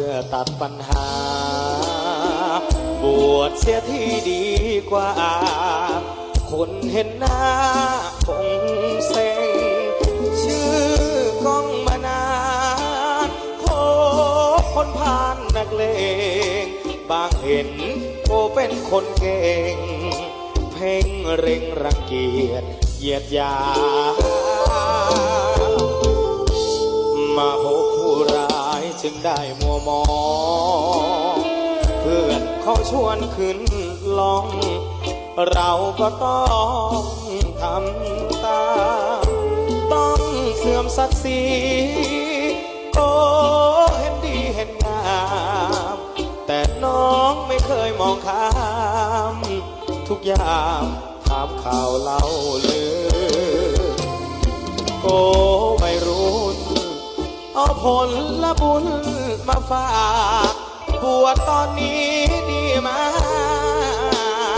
ื่อตัดปัญหา บวชเสียที่ดีกว่า คนเห็นหน้าคงเซ็งชื่อก้องมานานพบคนผ่านนักเลง บางเห็นโอเป็นคนเก่ง เพ่งเร่งรังเกียจเหยียดยามาพ ได้มัวมอง เพื่อนเขาชวนขึ้นลอง เราก็ต้องทำตาม ต้องเสื่อมศักดิ์ศรีโอ้เห็นดีเห็นงาม แต่น้องไม่เคยมองข้าม ทุกอย่างถามข่าวเล่าลือโกไม่รู้ เอาผลละบุญมาฝากบวชตอนนี้ดีมา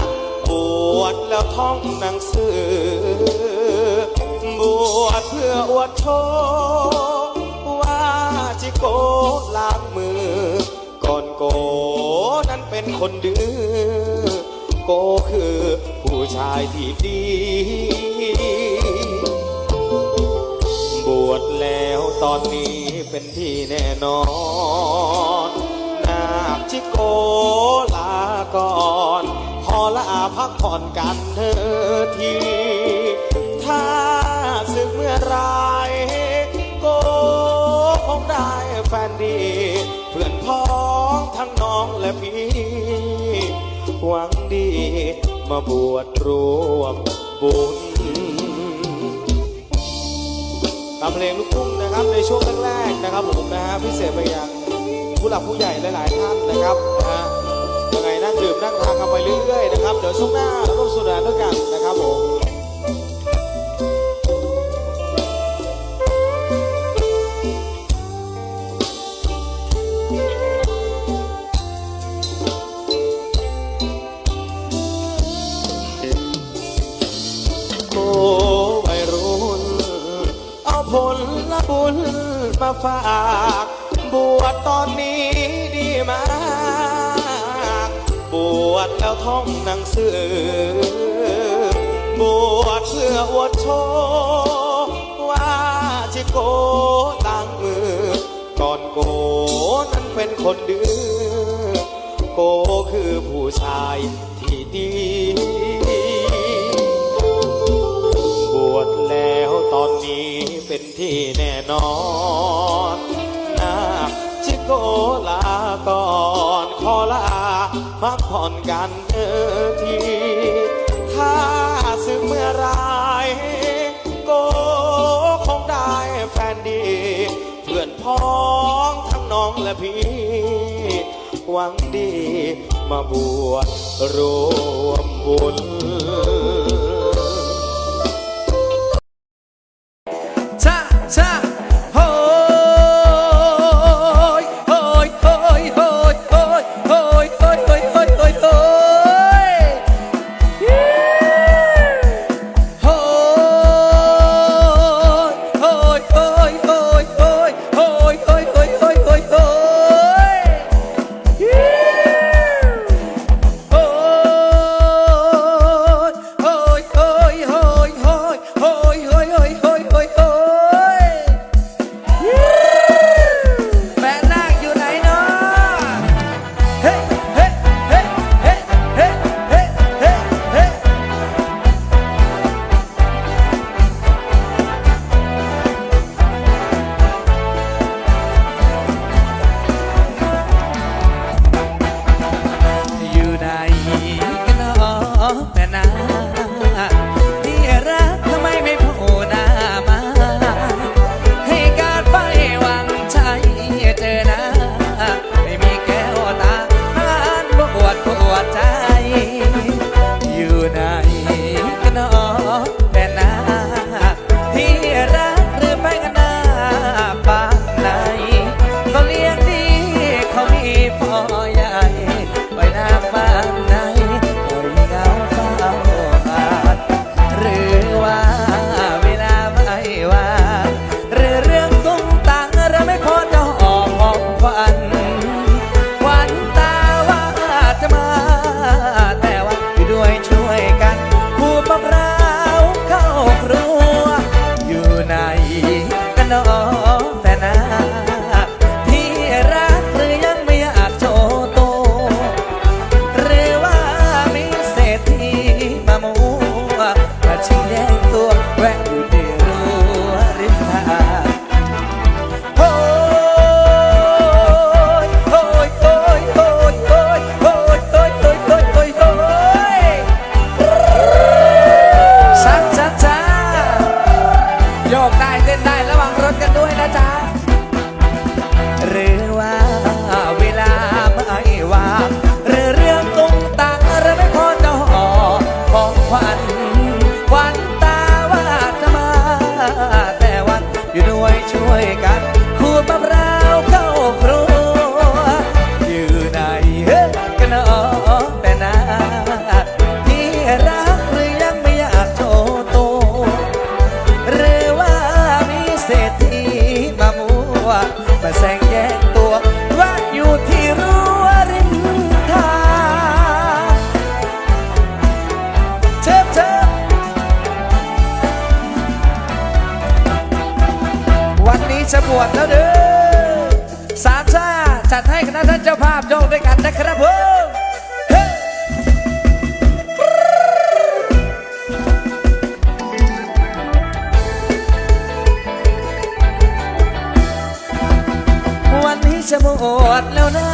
มบวชแล้วท่องหนังสือบวชเพื่ออวดโชว์ว่าจิโกล้างมือ ก่อนโกนั้นเป็นคนดื้อโกคือผู้ชายที่ดี วชแล้วตอนนี้เป็นที่แน่นอนนาคชิโกลาก่อนขอละอาพักผ่อนกันเธอที ถ้าสึกเมื่อไรก็คงได้แฟนดี เพื่อนพ้องทั้งน้องและพี่ หวังดีมาบวชรวมบุญำเพลงลูกทุ่งนะครับในช่วงแรกๆนะครับผมนะฮะพิเศษไปยังผู้หลักผู้ใหญ่หลายๆท่านนะครับนะฮะยังไงนั่งดื่มนั่งทานกันไปเรื่อยๆนะครับเดี๋ยวช่วงหน้าเราร่วมสนุกด้วยกันนะครับผม วชแล้วท่องหนังสือ บวชเพื่ออวดโชว์ว่าชิโกต่างมือ ก่อนโกนั้นเป็นคนดื้อโกคือผู้ชายที่ดี บวชแล้วตอนนี้เป็นที่แน่นอนนะชิโกลาก่อนขอลา พักผ่อนกันเออที ถ้าซึมเมื่อไรก็คงได้แฟนดี เพื่อนพ้องทั้งน้องและพี่ หวังดีมาบวชรวมบุญ จะหมดแล้วนะ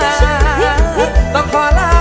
ต้องขอลา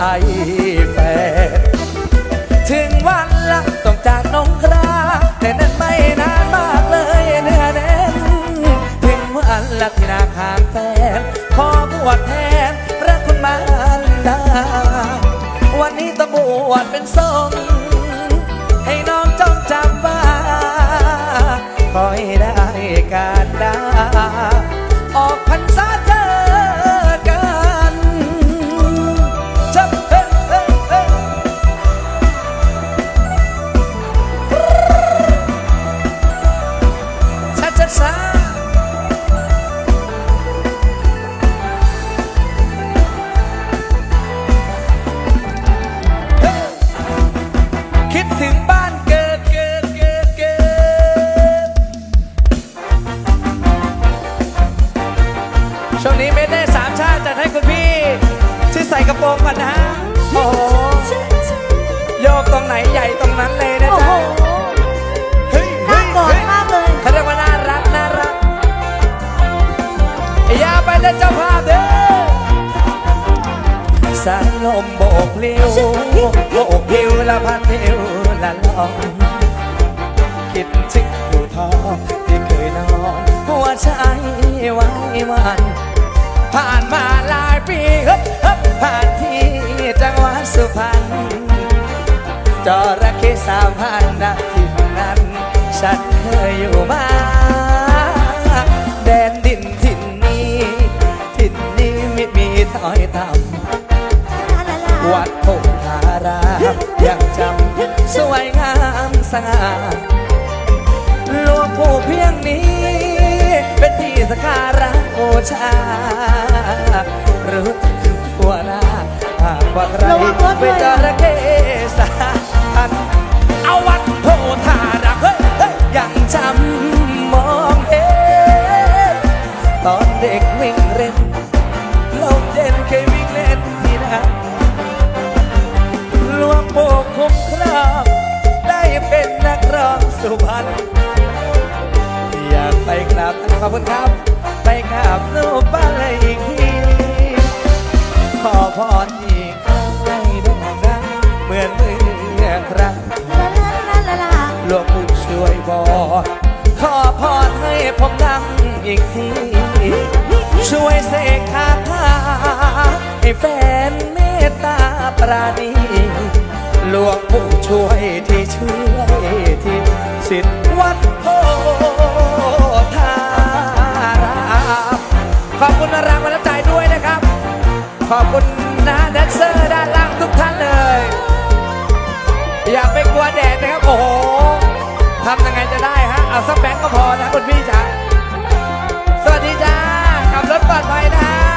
แฟนถึงวันละต้องจากน้องคราแต่นั้นไม่นานมากเลยเนื้อแน่นถึงวันละที่นาคางแฟนขอบวชแทนพระคุณมารดาวันนี้ต้องบวชเป็นสงฆ โบกพลิ้วโบกพลิ้วละพัดพลิ้วละลองคิดถึงอยู่ท้องที่เคยนอนหัวใจไว้วันผ่านมาหลายปีฮ้ยเฮ้ยผ่านที่จังหวัดสุพรรณจระเข้สามพันนะที่นั้น ฉันเคยอยู่มาแดนดินถิ่นนี้ ถิ่นนี้ไม่มีถอยต่ำ วัดพงธารามยังจำสวยงามสง่าหลวงปู่เพียงนี้ เป็นที่สกการะบูชารู้ตัวหน้าหากว่าใครระวังรถด้วยเป็นจระเข้สา อบคุณครับ ไปกราบรูปบ้านเลยอีกทีขอพรอีกครั้งให้ด่งดังเหมือนเมื่อครั้งลาลาลาลาหลวงปู่ช่วยบอกขอพรให้ผมดังอีกที ช่วยเสกคาถาให้แฟนเมตตาปราณีหลวงปู่ช่วยที่ช่วยที่สิทธิ์วัดโพ ขอบคุณนะแดนเซอร์ด้านล่างทุกท่านเลย อย่าไปกลัวแดดนะครับ โอ้โหทำยังไงจะได้ฮะ เอาสักแบงก์ก็พอนะคุณพี่จ๋าสวัสดีจ้าขับรถปลอดภัยนะฮะ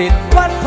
สิทธิ์วัดโพ